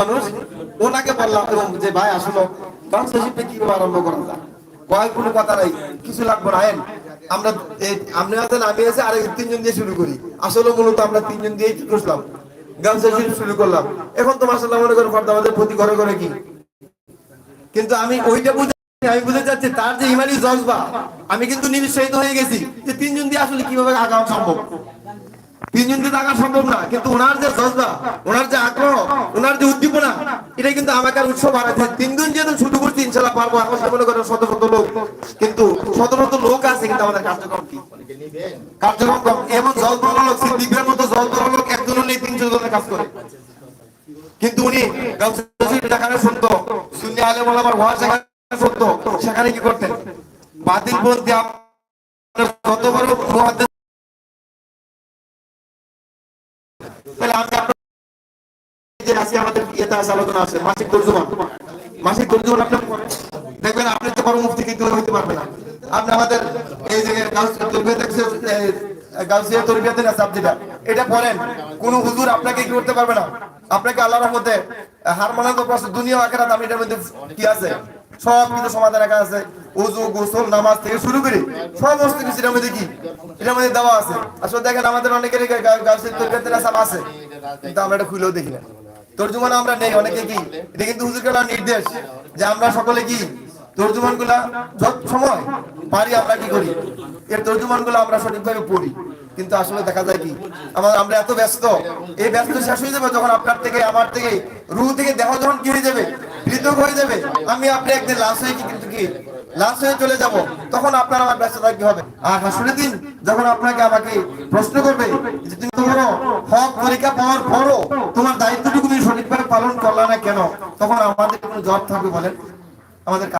মানুষ, ওনাকে বললাম যে ভাই আসলো আরম্ভ করা যায়? কয়, কোনো কথা নাই, কিছু লাগবে না আমরা আপনি আছেন, আমি আছে আর তিনজন দিয়ে শুরু করি। আসলে মূলত আমরা তিনজন দিয়ে কি স্পন্সরশিপ শুরু করলাম। এখন তো মনে আমাদের প্রতি ঘরে ঘরে কি? কিন্তু আমি ওইটা বুঝে, আমি তার যে ইমানি জজবা, আমি কিন্তু নিরুৎসাহিত হয়ে গেছি যে তিনজন দিয়ে আসলে কীভাবে আগানো সম্ভব? তিনজন দিয়ে আগা সম্ভব না, কিন্তু ওনার যে জজবা, ওনার যে আগ্রহ এটা কিন্তু আমাকে উৎসব বাড়াতে তিনজন যেহেতু শুরু করছি, ইনশাল্লাহ পারব। এখন মনে করেন শত শত লোক। কিন্তু শত শত লোক আছে, কিন্তু আমাদের কার্যক্রম কি? কার্যক্রম কম। এমন জল বড় লোক সিদ্দিকের মতো জল বড় লোক একজনও নেই তিনশো জনের কাজ করে। কিন্তু উনি যেখানে শুনতো সেখানে কি করতেন? বাতিল যত বড় তাহলে আমি আমাদের ইয়েতে আছে আলোচনা আছে, মাসিক মাসিক দেখবেন আপনি তো হইতে পারবে না। আপনি আমাদের এই যে গাউসিয়া তরবিয়াতের সাবজেক্টটা, এটা পড়েন। কোন হুজুর আপনাকে কি করতে পারবে না? আপনাকে আল্লাহর হার দুনিয়া আমি এটার মধ্যে কি আছে? সব কিছু সমাধান আছে। ওযু গোসল, নামাজ থেকে শুরু করে সমস্ত কিছু এটার মধ্যে কি? এটার মধ্যে দেওয়া আছে। আসলে দেখেন আমাদের অনেকেরই গাউসিয়া তরবিয়াতের সাব আছে, কিন্তু আমরা এটা খুলেও দেখি না। তর্জুমান আমরা নেই, অনেকে কি? এটা কিন্তু হুজুরকে দেওয়া নির্দেশ যে আমরা সকলে কি? তর্জুমানগুলা যত সময় পারি আমরা কি করি? এর তর্জুমানগুলো আমরা সঠিকভাবে পড়ি। কিন্তু আসলে দেখা যায় কি? আমার, আমরা এত ব্যস্ত, এই ব্যস্ত শেষ হয়ে যাবে যখন আপনার থেকে, আমার থেকে, রুহ থেকে দেহ যখন কি হয়ে যাবে? পৃথক হয়ে যাবে? আমি আপনি একদিন লাশ হয়ে কি কিন্তু কি? লাশ হয়ে চলে যাব। তখন আপনার আমার ব্যস্ততা কি হবে? আর শুনে দিন, যখন আপনাকে আমাকে প্রশ্ন করবে যে তুমি তোমার হক পরীক্ষা পাওয়ার পরও তোমার দায়িত্বটুকু তুমি সঠিকভাবে পালন করলা না কেন? তখন আমাদের কোনো জব থাকবে বলেন? আমাদের